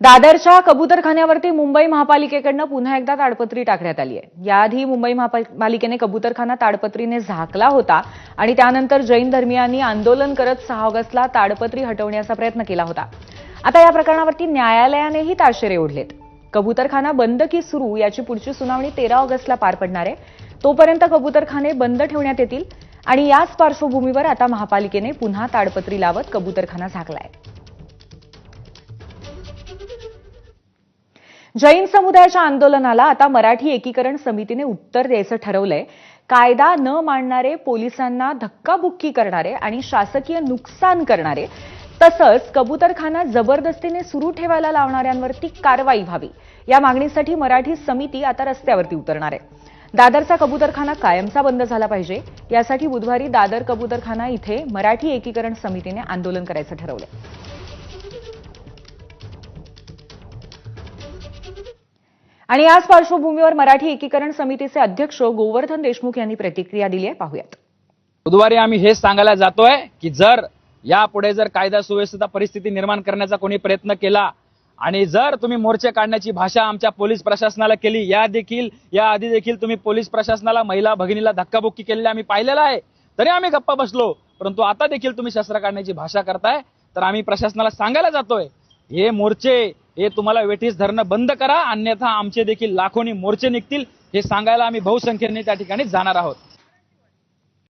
दादरच्या कबुतरखान्यावरती मुंबई महापालिकेकडनं पुन्हा एकदा ताडपत्री टाकण्यात आली आहे. याआधी मुंबई महापालिकेने कबुतरखाना ताडपत्रीने झाकला होता आणि त्यानंतर जैन धर्मियांनी आंदोलन करत सहा ऑगस्टला ताडपत्री हटवण्याचा प्रयत्न केला होता. आता या प्रकरणावरती न्यायालयानेही ताशेरे ओढलेत. कबुतरखाना बंद की सुरू याची पुढची सुनावणी तेरा ऑगस्टला पार पडणार आहे. तोपर्यंत कबुतरखाने बंद ठेवण्यात येतील आणि याच पार्श्वभूमीवर आता महापालिकेने पुन्हा ताडपत्री लावत कबुतरखाना झाकलाय. जैन समुदायाच्या आंदोलनाला आता मराठी एकीकरण समितीने उत्तर द्यायचं ठरवलंय. कायदा न मांडणारे पोलिसांना धक्काबुक्की करणारे आणि शासकीय नुकसान करणारे तसंच कबुतरखाना जबरदस्तीने सुरू ठेवायला लावणाऱ्यांवरती कारवाई व्हावी. या मागणीसाठी मराठी समिती आता रस्त्यावरती उतरणार आहे. दादरचा कबुतरखाना कायमचा बंद झाला पाहिजे. यासाठी बुधवारी दादर कबुतरखाना इथे मराठी एकीकरण समितीने आंदोलन करायचं ठरवलंय. आणि याच पार्श्वभूमीवर मराठी एकीकरण समितीचे अध्यक्ष गोवर्धन देशमुख यांनी प्रतिक्रिया दिली आहे. पाहूयात. बुधवारी आम्ही हेच सांगायला जातोय की जर यापुढे जर कायदा सुव्यवस्थेचा परिस्थिती निर्माण करण्याचा कोणी प्रयत्न केला आणि जर तुम्ही मोर्चे काढण्याची भाषा आमच्या पोलीस प्रशासनाला केली या देखील या आधी देखील तुम्ही पोलीस प्रशासनाला महिला भगिनीला धक्काबुक्की केलेली आम्ही पाहिलेला आहे. तरी आम्ही गप्पा बसलो परंतु आता देखील तुम्ही शस्त्र काढण्याची भाषा करताय तर आम्ही प्रशासनाला सांगायला जातोय हे मोर्चे हे तुम्हाला वेठीस धरणं बंद करा अन्यथा आमचे देखील लाखोनी मोर्चे निघतील हे सांगायला आम्ही बहुसंख्येने त्या ठिकाणी जाणार आहोत.